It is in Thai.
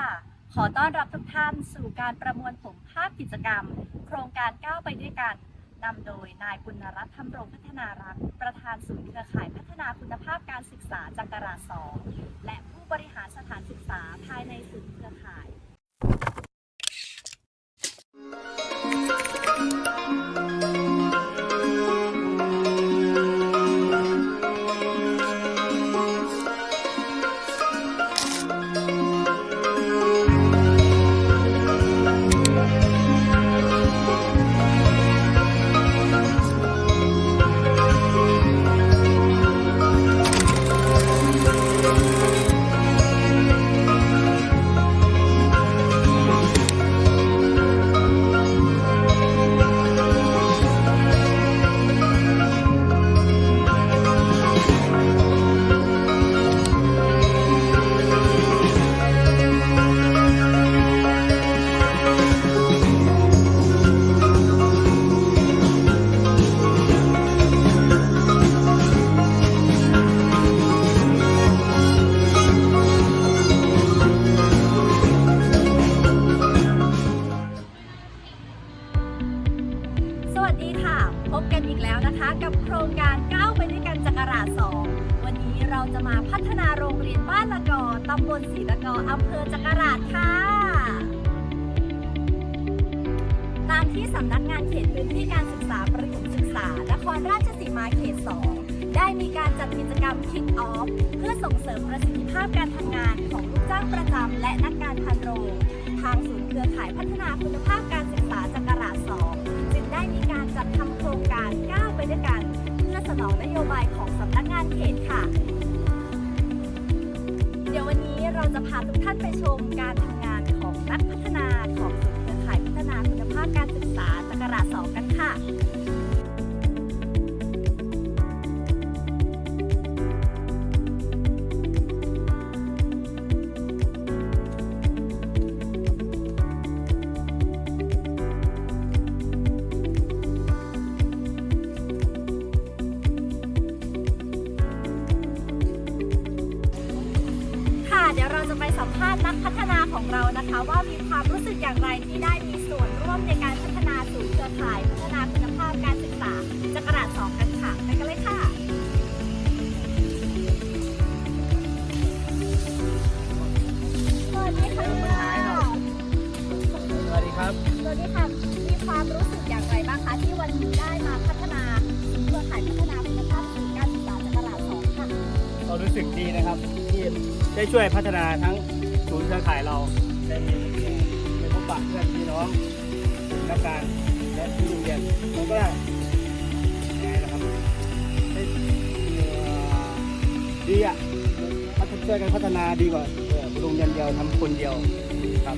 ค่ะ ขอต้อนรับทุกท่านสู่การประมวลผลภาพกิจกรรม โครงการก้าวไปด้วยกันนำโดยนายปุณรัตน์ธรรมรงพัฒนารักประธานศูนย์เครือข่ายพัฒนาคุณภาพการศึกษาจักราสองและผู้บริหารสถานศึกษาภายในศูนย์เครือข่าย วัสดีค่ะ พบกันอีกแล้วนะคะ กับโครงการก้าวไปด้วยกันจักราสองวันนี้เราจะมาพัฒนาโรงเรียนบ้านละกอตำบลศรีละกออำเภอจักราชค่ะ ตามที่สำนักงานเขตพื้นที่การศึกษาประถมศึกษานครราชสีมาเขต 2 ได้มีการจัดกิจกรรม Kick Off เพื่อส่งเสริมประสิทธิภาพการทำงานของลูกจ้างประจำและนักการพันโรง ทางศูนย์เครือข่ายพัฒนาคุณภาพการศึกษาจักราช2 ด้วยกัน เพื่อสนองนโยบายของสำนักงานเขตค่ะ เดี๋ยววันนี้เราจะพาทุกท่านไปชมการทำงานของนักพัฒ สัมภาษณ์นักพัฒนาของเรานะคะ ว่ามีความรู้สึกอย่างไรที่ได้มีส่วนร่วมในการพัฒนาศูนย์เครือข่าย พัฒนาคุณภาพการศึกษาจักราชสองกันค่ะไปกันเลยค่ะสวัสดีค่ะสวัสดีครับสวัสดีค่ะมีความรู้สึกอย่างไรบ้างคะที่วันนี้ได้มาพัฒนาศูนย์เครือข่ายพัฒนาคุณภาพสื่อการศึกษาจักราชสองค่ะเรารู้สึกดีนะครับที่ได้ช่วยพัฒนาทั้งศู นย์เครือข่ายเราได้ไปพบปะเพื่อนพี่น้องนักการและที่โรงเรียนมันก็ได้ไงนะครับได้ดีอะพัฒช่วยกันพัฒนาดีกว่าโรงเรียนเดียวทำคนเดียวครับ